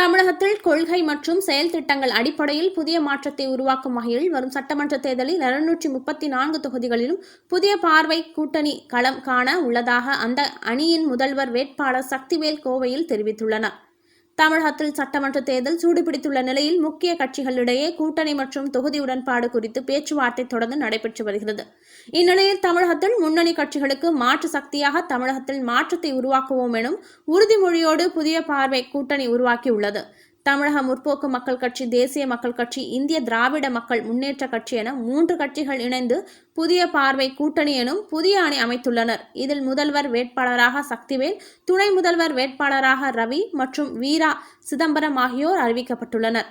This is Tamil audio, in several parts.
தமிழகத்தில் கொள்கை மற்றும் செயல் திட்டங்கள் அடிப்படையில் புதிய மாற்றத்தை உருவாக்கும் வகையில் வரும் சட்டமன்ற தேர்தலில் இருநூற்றி முப்பத்தி நான்கு தொகுதிகளிலும் புதிய பார்வை கூட்டணி களம் காண உள்ளதாக அந்த அணியின் முதல்வர் வேட்பாளர் சக்திவேல் கோவையில் தெரிவித்துள்ளனர். தமிழகத்தில் சட்டமன்ற தேர்தல் சூடுபிடித்துள்ள நிலையில் முக்கிய கட்சிகளிடையே கூட்டணி மற்றும் தொகுதி உடன்பாடு குறித்து பேச்சுவார்த்தை தொடர்ந்து நடைபெற்று வருகிறது. இந்நிலையில் தமிழகத்தில் முன்னணி கட்சிகளுக்கு மாற்று சக்தியாக தமிழகத்தில் மாற்றத்தை உருவாக்குவோம் எனும் உறுதிமொழியோடு புதிய பார்வை கூட்டணி உருவாக்கியுள்ளது. தமிழக முற்போக்கு மக்கள் கட்சி தேசிய மக்கள் கட்சி இந்திய திராவிட மக்கள் முன்னேற்ற கட்சி என மூன்று கட்சிகள் இணைந்து புதிய பார்வை கூட்டணி எனும் புதிய அணி அமைத்துள்ளனர். இதில் முதல்வர் வேட்பாளராக சக்திவேல் துணை முதல்வர் வேட்பாளராக ரவி மற்றும் வீரா சிதம்பரம் ஆகியோர் அறிவிக்கப்பட்டுள்ளனர்.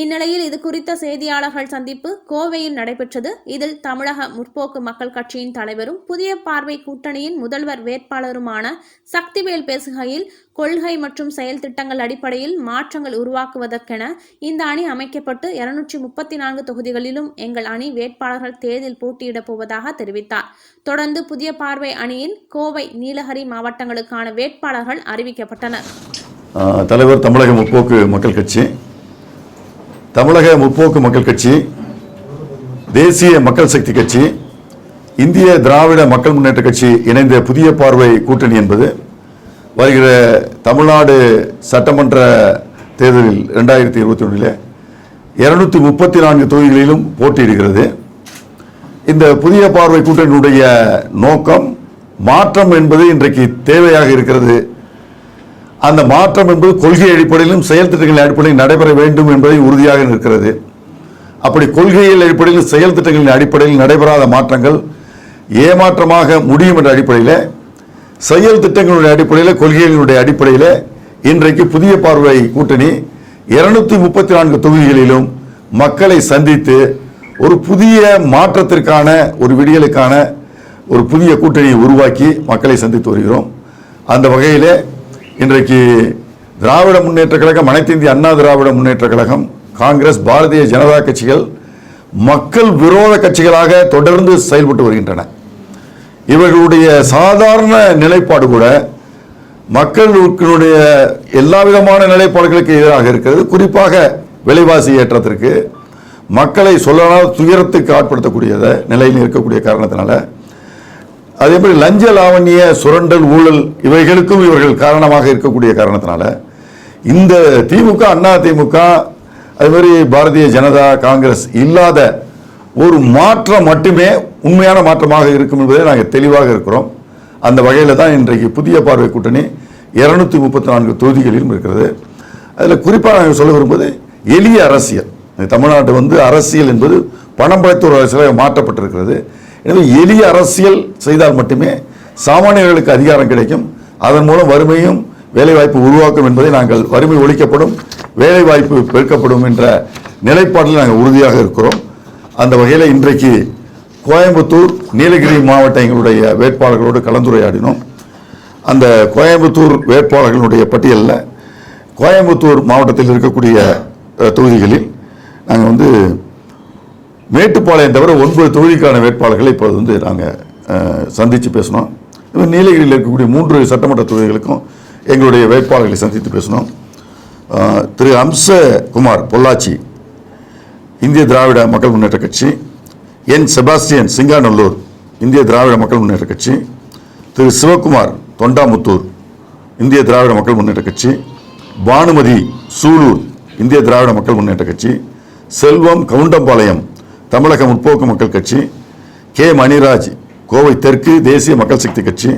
இந்நிலையில் இது குறித்த செய்தியாளர்கள் சந்திப்பு கோவையில் நடைபெற்றது. இதில் தமிழக முற்போக்கு மக்கள் கட்சியின் தலைவரும் புதிய பார்வை கூட்டணியின் முதல்வர் வேட்பாளருமான சக்திவேல் பேசுகையில் கொள்கை மற்றும் செயல் திட்டங்கள் அடிப்படையில் மாற்றங்கள் உருவாக்குவதற்கென இந்த அணி அமைக்கப்பட்டு இருநூற்றி முப்பத்தி நான்கு தொகுதிகளிலும் எங்கள் அணி வேட்பாளர்கள் தேர்தலில் போட்டியிடப் போவதாக தெரிவித்தார். தொடர்ந்து புதிய பார்வை அணியின் கோவை நீலகிரி மாவட்டங்களுக்கான வேட்பாளர்கள் அறிவிக்கப்பட்டனர். தலைவர் தமிழக முற்போக்கு மக்கள் கட்சி தமிழக முற்போக்கு மக்கள் கட்சி தேசிய மக்கள் சக்தி கட்சி இந்திய திராவிட மக்கள் முன்னேற்ற கட்சி இணைந்த புதிய பார்வை கூட்டணி என்பது வருகிற தமிழ்நாடு சட்டமன்ற தேர்தலில் ரெண்டாயிரத்தி இருபத்தி ஒன்றில் இருநூத்தி முப்பத்தி நான்கு தொகுதிகளிலும் போட்டியிடுகிறது. இந்த புதிய பார்வை கூட்டணியுடைய நோக்கம் மாற்றம் என்பது இன்றைக்கு தேவையாக இருக்கிறது அந்த மாற்றம் என்பது கொள்கை அடிப்படையிலும் செயல் திட்டங்களின் அடிப்படையில் நடைபெற வேண்டும் என்பதை உறுதியாக இருக்கிறது. அப்படி கொள்கைகள் அடிப்படையில் செயல் திட்டங்களின் அடிப்படையில் நடைபெறாத மாற்றங்கள் ஏமாற்றமாக முடியும் என்ற அடிப்படையில் செயல் திட்டங்களுடைய அடிப்படையில் கொள்கைகளினுடைய அடிப்படையில் இன்றைக்கு புதிய பார்வை கூட்டணி இருநூத்தி முப்பத்தி நான்கு தொகுதிகளிலும் மக்களை சந்தித்து ஒரு புதிய மாற்றத்திற்கான ஒரு விடியலுக்கான ஒரு புதிய கூட்டணியை உருவாக்கி மக்களை சந்தித்து வருகிறோம். அந்த வகையிலே இன்றைக்கு திராவிட முன்னேற்ற கழகம் அனைத்து இந்திய அண்ணா திராவிட முன்னேற்ற கழகம் காங்கிரஸ் பாரதிய ஜனதா கட்சிகள் மக்கள் விரோத கட்சிகளாக தொடர்ந்து செயல்பட்டு வருகின்றன. இவர்களுடைய சாதாரண நிலைப்பாடு கூட மக்களுடைய எல்லா விதமான நிலைப்பாடுகளுக்கு எதிராக இருக்கிறது. குறிப்பாக விலைவாசி ஏற்றத்திற்கு மக்களை சொல்லலாம் துயரத்துக்கு ஆட்படுத்தக்கூடியத நிலையில் இருக்கக்கூடிய காரணத்தினால அதே மாதிரி லஞ்ச லாவண்ய சுரண்டல் ஊழல் இவைகளுக்கும் இவர்கள் காரணமாக இருக்கக்கூடிய காரணத்தினால இந்த திமுக அண்ணா திமுக அது மாதிரி பாரதிய ஜனதா காங்கிரஸ் இல்லாத ஒரு மாற்றம் மட்டுமே உண்மையான மாற்றமாக இருக்கும் என்பதை நாங்கள் தெளிவாக இருக்கிறோம். அந்த வகையில் தான் இன்றைக்கு புதிய பார்வை கூட்டணி இருநூத்தி முப்பத்தி நான்கு தொகுதிகளிலும் இருக்கிறது. அதில் குறிப்பாக நாங்கள் சொல்ல விரும்புவது எளிய அரசியல். தமிழ்நாட்டு வந்து அரசியல் என்பது பணம் படைத்த ஒரு அரசியலாக மாற்றப்பட்டிருக்கிறது. எனவே எளிய அரசியல் செய்தால் மட்டுமே சாமானியர்களுக்கு அதிகாரம் கிடைக்கும். அதன் மூலம் வறுமையும் வேலைவாய்ப்பு உருவாக்கும் என்பதை நாங்கள் வறுமை ஒழிக்கப்படும் வேலைவாய்ப்பு பெருக்கப்படும் என்ற நிலைப்பாட்டில் நாங்கள் உறுதியாக இருக்கிறோம். அந்த வகையில் இன்றைக்கு கோயம்புத்தூர் நீலகிரி மாவட்ட எங்களுடைய வேட்பாளர்களோடு கலந்துரையாடினோம். அந்த கோயம்புத்தூர் வேட்பாளர்களுடைய பட்டியலில் கோயம்புத்தூர் மாவட்டத்தில் இருக்கக்கூடிய தொகுதிகளில் நாங்கள் வந்து மேட்டுப்பாளையம் தவிர ஒன்பது தொகுதிக்கான வேட்பாளர்களை இப்போது வந்து நாங்கள் சந்தித்து பேசினோம். இது நீலகிரியில் இருக்கக்கூடிய மூன்று சட்டமன்ற தொகுதிகளுக்கும் எங்களுடைய வேட்பாளர்களை சந்தித்து பேசினோம். திரு அம்சகுமார் பொள்ளாச்சி இந்திய திராவிட மக்கள் முன்னேற்ற கட்சி என் செபாஸ்டியன் சிங்காநல்லூர் இந்திய திராவிட மக்கள் முன்னேற்ற கட்சி திரு சிவகுமார் தொண்டாமுத்தூர் இந்திய திராவிட மக்கள் முன்னேற்ற கட்சி பானுமதி சூலூர் இந்திய திராவிட மக்கள் முன்னேற்ற கட்சி செல்வம் கவுண்டம்பாளையம் தமிழக முற்போக்கு மக்கள் கட்சி கே. மணிராஜ் கோவை தெற்கு தேசிய மக்கள் சக்தி கட்சி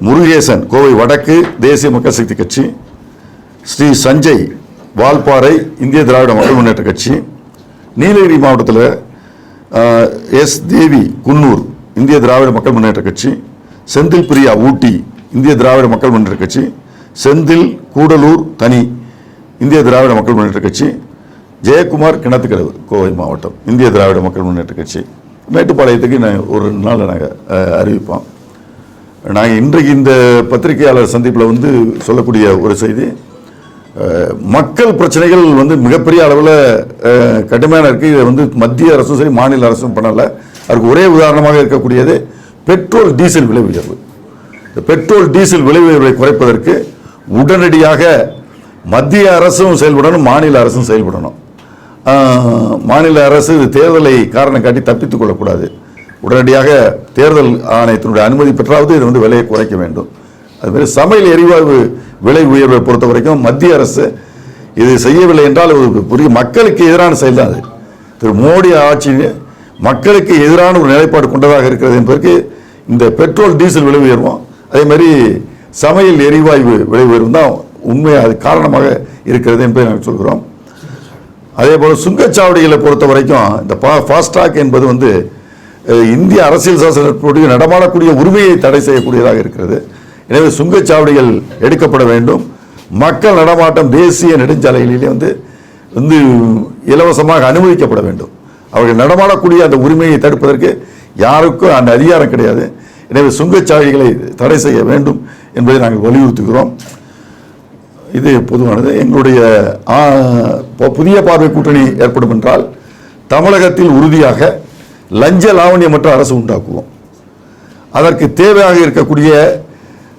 முருகேசன் கோவை வடக்கு தேசிய மக்கள் சக்தி கட்சி ஸ்ரீ சஞ்சய் வால்பாறை இந்திய திராவிட மக்கள் முன்னேற்ற கட்சி நீலகிரி மாவட்டத்தில் எஸ். தேவி குன்னூர் இந்திய திராவிட மக்கள் முன்னேற்ற கட்சி செந்தில் பிரியா ஊட்டி இந்திய திராவிட மக்கள் முன்னேற்ற கட்சி செந்தில் கூடலூர் தனி இந்திய திராவிட மக்கள் முன்னேற்ற கட்சி ஜெயக்குமார் கிணத்துக்கடவு கோவை மாவட்டம். இந்திய திராவிட மக்கள் முன்னேற்ற கட்சி. மேட்டுப்பாளையத்துக்கு நான் ஒரு நாள் நாங்கள் அறிவிப்போம். நாங்கள் இன்றைக்கு இந்த பத்திரிகையாளர் சந்திப்பில் வந்து சொல்லக்கூடிய ஒரு செய்தி மக்கள் பிரச்சனைகள் வந்து மிகப்பெரிய அளவில் கடுமையான இருக்குது இதை வந்து மத்திய அரசும் சரி மாநில அரசும் பண்ணலை. அதுக்கு ஒரே உதாரணமாக இருக்கக்கூடியது பெட்ரோல் டீசல் விலை உயர்வு. இந்த பெட்ரோல் டீசல் விலை உயர்வை குறைப்பதற்கு உடனடியாக மத்திய அரசும் செயல்படணும் மாநில அரசும் செயல்படணும். மாநில அரசு தேர்தலை காரணம் காட்டி தப்பித்துக் கொள்ளக்கூடாது. உடனடியாக தேர்தல் ஆணையத்தினுடைய அனுமதி பெற்றாவது இது வந்து விலையை குறைக்க வேண்டும். அதுமாதிரி சமையல் எரிவாயு விலை உயர்வை பொறுத்த வரைக்கும் மத்திய அரசு இது செய்யவில்லை என்றால் ஒரு புரிய மக்களுக்கு எதிரான செயல் தான் அது. திரு மோடி ஆட்சி மக்களுக்கு எதிரான ஒரு நிலைப்பாடு கொண்டதாக இருக்கிறது என்பதற்கு இந்த பெட்ரோல் டீசல் விலை உயர்வும் அதே மாதிரி சமையல் எரிவாயு விலை உயர்வும் தான் உண்மையாக அது காரணமாக இருக்கிறது என்பதை நாங்கள் சொல்கிறோம். அதே போல் சுங்கச்சாவடிகளை பொறுத்த வரைக்கும் இந்த பா ஃபாஸ்டாக் என்பது வந்து இந்திய அரசியல் சாசனப்படி நடமாடக்கூடிய உரிமையை தடை செய்யக்கூடியதாக இருக்கிறது. எனவே சுங்கச்சாவடிகள் எடுக்கப்பட வேண்டும். மக்கள் நடமாட்டம் தேசிய நெடுஞ்சாலைகளிலே வந்து வந்து இலவசமாக அனுமதிக்கப்பட வேண்டும். அவர்கள் நடமாடக்கூடிய அந்த உரிமையை தடுப்பதற்கு யாருக்கும் அந்த அதிகாரம் கிடையாது. எனவே சுங்கச்சாவடிகளை தடை செய்ய வேண்டும் என்பதை நாங்கள் வலியுறுத்துகிறோம். இது பொதுவானது. எங்களுடைய புதிய பார்வை கூட்டணி ஏற்படும் என்றால் தமிழகத்தில் உறுதியாக லஞ்ச லாவண்யமற்ற அரசு உண்டாக்குவோம். அதற்கு தேவையாக இருக்கக்கூடிய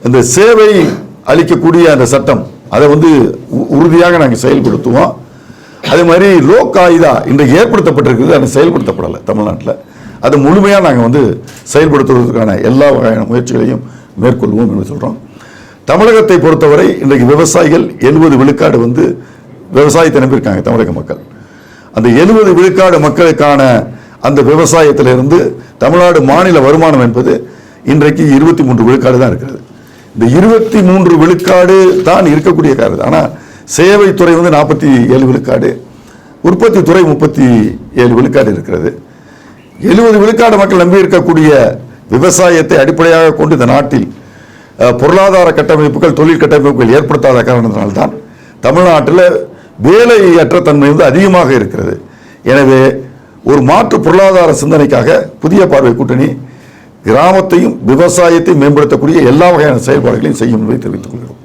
இந்த சேவை அளிக்கக்கூடிய அந்த சட்டம் அதை வந்து உ- உறுதியாக நாங்கள் செயல்படுத்துவோம். அதே மாதிரி லோக் காயிதா இன்றைக்கு ஏற்படுத்தப்பட்டிருக்கிறது அது செயல்படுத்தப்படலை தமிழ்நாட்டில். அது முழுமையாக நாங்கள் வந்து செயல்படுத்துவதற்கான எல்லா வகையான முயற்சிகளையும் மேற்கொள்வோம் என்று சொல்கிறோம் தமிழகத்தை பொறுத்தவரை இன்றைக்கு விவசாயிகள் எழுபது விழுக்காடு வந்து விவசாயத்தை நம்பியிருக்காங்க தமிழக மக்கள். அந்த எழுபது விழுக்காடு மக்களுக்கான அந்த விவசாயத்திலிருந்து தமிழ்நாடு மாநில வருமானம் என்பது இன்றைக்கு இருபத்தி மூன்று விழுக்காடு தான் இருக்கிறது. இந்த இருபத்தி மூன்று விழுக்காடு தான் இருக்கக்கூடிய காரணம். ஆனால் சேவைத்துறை வந்து நாற்பத்தி ஏழு விழுக்காடு உற்பத்தி துறை முப்பத்தி ஏழு விழுக்காடு இருக்கிறது. எழுபது விழுக்காடு மக்கள் நம்பி இருக்கக்கூடிய விவசாயத்தை அடிப்படையாக கொண்டு இந்த நாட்டில் பொருளாதார கட்டமைப்புகள் தொழில் கட்டமைப்புகள் ஏற்படுத்தாத காரணத்தினால்தான் தமிழ்நாட்டில் வேலையற்ற தன்மை வந்து அதிகமாக இருக்கிறது. எனவே ஒரு மாற்று பொருளாதார சிந்தனைக்காக புதிய பார்வை கூட்டணி கிராமத்தையும் விவசாயத்தையும் மேம்படுத்தக்கூடிய எல்லா வகையான செயல்பாடுகளையும் செய்யும் என்பதை தெரிவித்துக் கொள்கிறோம்.